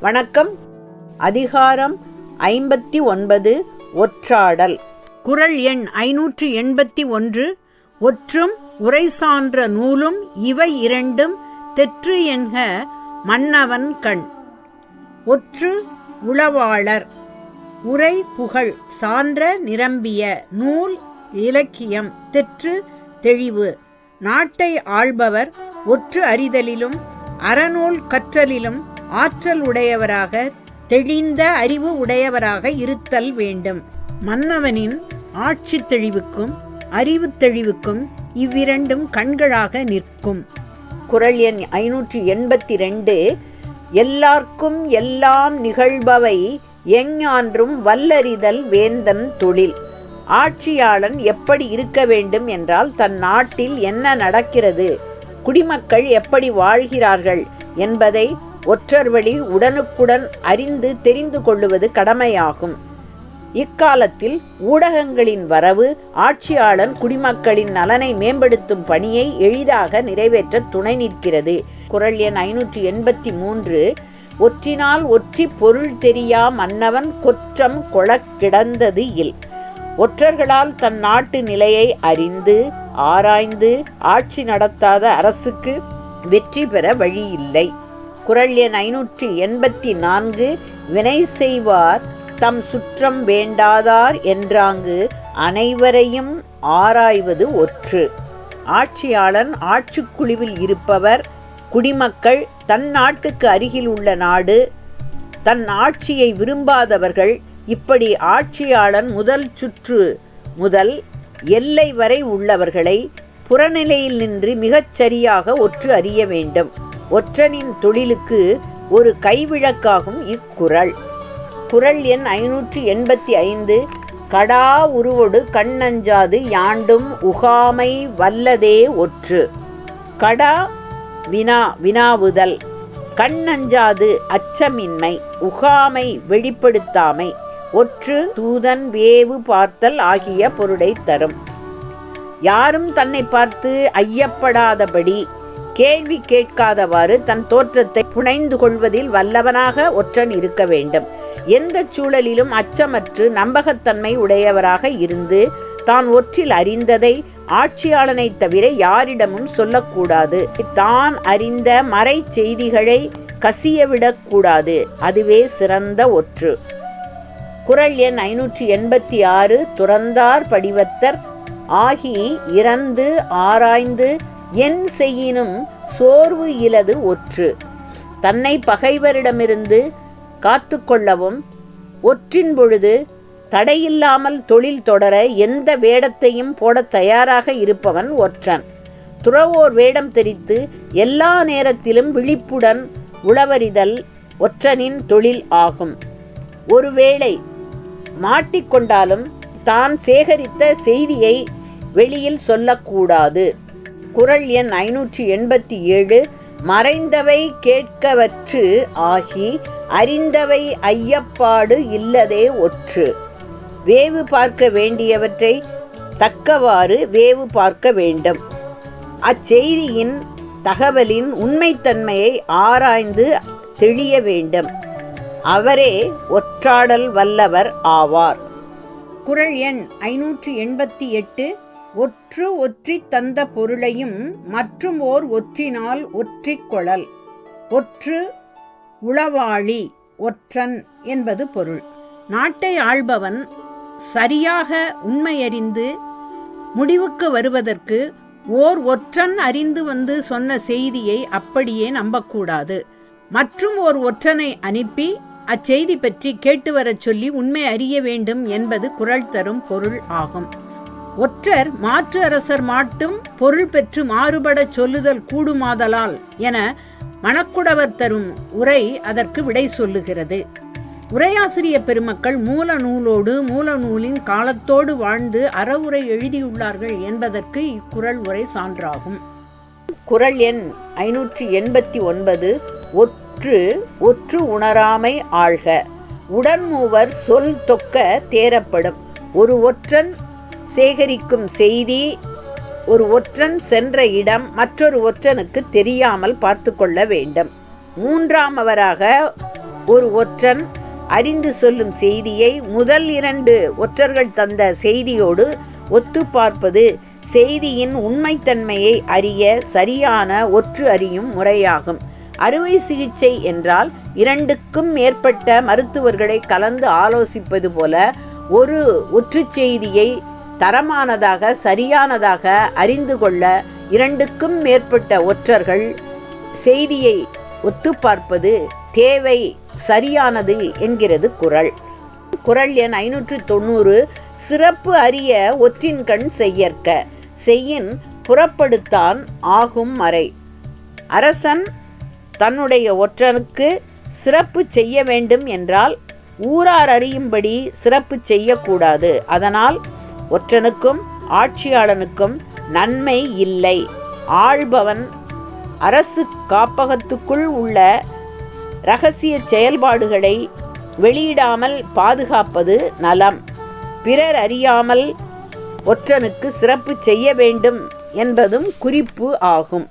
வணக்கம். அதிகாரம் ஐம்பத்தி ஒன்பது ஒற்றாடல். குரல் எண் ஐநூற்று எண்பத்தி ஒன்று ஒற்றும் உரை சான்ற நூலும் இவை இரண்டும் தெற்று என்க மன்னவன் கண். ஒற்று உளவாளர். உரை புகழ் சான்ற நிரம்பிய நூல் இலக்கியம் தெற்று தெளிவு. நாட்டை ஆள்பவர் ஒற்று அறிதலிலும் அறநூல் கற்றலிலும் ஆற்றல் உடையவராக தெளிந்த அறிவு உடையவராக இருத்தல் வேண்டும். மன்னவனின் ஆட்சி தெளிவுக்கும் அறிவு தெளிவுக்கும் இவ்விரண்டும் கண்களாக நிற்கும். குரல் எண் ஐநூற்றி எண்பத்தி ரெண்டு எல்லார்க்கும் எல்லாம் நிகழ்பவை எஞ்ஞான்றும் வல்லறிதல் வேந்தன் தொழில். ஆட்சியாளன் எப்படி இருக்க வேண்டும் என்றால் தன் நாட்டில் என்ன நடக்கிறது குடிமக்கள் எப்படி வாழ்கிறார்கள் என்பதை ஒற்றர் வழி உடனுக்குடன் அறிந்து தெரிந்து கொள்ளுவது கடமையாகும். இக்காலத்தில் ஊடகங்களின் வரவு ஆட்சியாளன் குடிமக்களின் நலனை மேம்படுத்தும் பணியை எளிதாக நிறைவேற்ற துணை நிற்கிறது. குரல் எண் ஐநூற்றி எண்பத்தி மூன்று ஒற்றினால் ஒற்றி பொருள் தெரியா மன்னவன் கொற்றம் கொளக்கிடந்தது இல். ஒற்றர்களால் தன் நாட்டு நிலையை அறிந்து ஆராய்ந்து ஆட்சி நடத்தாத அரசுக்கு வெற்றி பெற வழியில்லை குரல் எண் ஐநூற்றி எண்பத்தி நான்கு வினை செய்வார் தம் சுற்றம் வேண்டாதார் என்றாங்கு அனைவரையும் ஆராய்வது ஒற்று. ஆட்சியாளன் ஆட்சிக்குழுவில் இருப்பவர் குடிமக்கள் தன் நாட்டுக்கு அருகில் உள்ள நாடு தன் ஆட்சியை விரும்பாதவர்கள் இப்படி ஆட்சியாளன் முதல் சுற்று முதல் எல்லை வரை உள்ளவர்களை புறநிலையில் நின்று மிகச் சரியாக ஒற்று அறிய வேண்டும். ஒற்றனின் தொழிலுக்கு ஒரு கைவிளக்காகும் இக்குறள். குரல் எண் ஐநூற்றி எண்பத்தி ஐந்து கடா உருவொடு கண்ணஞ்சாது யாண்டும் உகாமை வல்லதே ஒற்று. கடா வினா வினாவுதல் கண்ணஞ்சாது அச்சமின்மை உகாமை வெளிப்படுத்தாமை ஒற்று தூதன் வேவு பார்த்தல் ஆகிய பொருளை தரும். யாரும் தன்னை பார்த்து ஐயப்படாதபடி கேள்வி கேட்காதவாறு தன் தோற்றத்தை புனைந்து கொள்வதில் வல்லவனாக ஒற்றன் இருக்க வேண்டும். எந்த சூழலிலும் அச்சமற்று நம்பகத்தன்மை உடையவராக இருந்து தான் ஒற்றில் அறிந்ததை ஆட்சியாளனை தவிர யாரிடமும் சொல்லக்கூடாது. தான் அறிந்த மறை செய்திகளை கசியவிடக்கூடாது அதுவே சிறந்த ஒற்று. குரல் எண் ஐநூற்றி எண்பத்தி ஆறு துறந்தார் படிவத்தர் ஆகி இறந்து ஆராய்ந்து என் செய்யினும் சோர்வு இலது ஒற்று. தன்னை பகைவரிடமிருந்து காத்து கொள்ளவும் ஒற்றின் பொழுது தடையில்லாமல் தொழில் தொடர எந்த வேடத்தையும் போட தயாராக இருப்பவன் ஒற்றன். துறவோர் வேடம் தெரித்து எல்லா நேரத்திலும் விழிப்புடன் உளவறிதல் ஒற்றனின் தொழில் ஆகும். ஒருவேளை மாட்டிக்கொண்டாலும் தான் சேகரித்த செய்தியை வெளியில் சொல்லக்கூடாது. குரல் எண் ஐநூற்றி எண்பத்தி ஏழு மறைந்தவை கேட்கவற்று ஆகி அறிந்தவை ஐயப்பாடு இல்லதே ஒற்று. வேவு பார்க்க வேண்டியவற்றை தக்கவாறு வேவு பார்க்க வேண்டும். அச்செய்தியின் தகவலின் உண்மைத்தன்மையை ஆராய்ந்து தெளிய வேண்டும். அவரே ஒற்றாடல் வல்லவர் ஆவார். குரல் எண் ஐநூற்றி எண்பத்தி எட்டு ஒற்று ஒற்றி தந்த பொருளையும் மற்றும் ஓர் ஒற்றினால் ஒற்றிக்கொழல் ஒற்று உளவாளி ஒற்றன் என்பது பொருள். நாட்டை ஆள்பவன் சரியாக உண்மையறிந்து முடிவுக்கு வருவதற்கு ஓர் ஒற்றன் அறிந்து வந்து சொன்ன செய்தியை அப்படியே நம்பக்கூடாது. மற்றும் ஓர் ஒற்றனை அனுப்பி அச்செய்தி பற்றி கேட்டு வரச் சொல்லி உண்மை அறிய வேண்டும் என்பது குரல் தரும் பொருள் ஆகும். ஒற்றர் மாற்று அரசர் மாட்டும் பொருள் பெற்று மாறுபடச் சொல்லுதல் கூடுமாதலால் என மணக்குடவர் தரும் உரை அதற்கு விடை சொல்லுகிறது. உரையாசிரிய பெருமக்கள் மூல நூலோடு மூல நூலின் காலத்தோடு வாழ்ந்து அறவுரை எழுதியுள்ளார்கள் என்பதற்கு இக்குறள் உரை சான்றாகும். குரல் எண் ஐநூற்றி எண்பத்தி ஒன்பது ஒற்று ஒற்று உணராமை ஆழ்க உடன்மூவர் சொல் தொக்க தேரப்படும் ஒரு ஒற்றன் சேகரிக்கும் செய்தி ஒரு ஒற்றன் சென்ற இடம் மற்றொரு ஒற்றனுக்கு தெரியாமல் பார்த்து கொள்ள வேண்டும். மூன்றாமவராக ஒரு ஒற்றன் அறிந்து சொல்லும் செய்தியை முதல் இரண்டு ஒற்றர்கள் தந்த செய்தியோடு ஒத்து பார்ப்பது செய்தியின் உண்மைத்தன்மையை அறிய சரியான ஒற்று அறியும் முறையாகும். அறுவை சிகிச்சை என்றால் இரண்டுக்கும் மேற்பட்ட மருத்துவர்களை கலந்து ஆலோசிப்பது போல ஒரு ஒற்று செய்தியை தரமானதாக சரியானதாக அறிந்து கொள்ள இரண்டுக்கும் மேற்பட்ட ஒற்றர்கள் செய்தியை ஒத்து பார்ப்பது தேவை சரியானது என்கிறது குறள் குறள் எண் ஐநூற்று தொண்ணூறு சிறப்பு அறிய ஒற்றின் கண் செய்யற்க செய்யின் புறப்படுத்தான் ஆகும் மறை அரசன் தன்னுடைய ஒற்றனுக்கு சிறப்பு செய்ய வேண்டும் என்றால் ஊரார் அறியும்படி சிறப்பு செய்யக்கூடாது. அதனால் ஒற்றனுக்கும் ஆட்சியாளனுக்கும் நன்மை இல்லை. ஆள்பவன் அரசு காப்பகத்துக்குள் உள்ள இரகசிய செயல்பாடுகளை வெளியிடாமல் பாதுகாப்பது நலம். பிறர் அறியாமல் ஒற்றனுக்கு சிறப்பு செய்ய வேண்டும் என்பதும் குறிப்பு ஆகும்.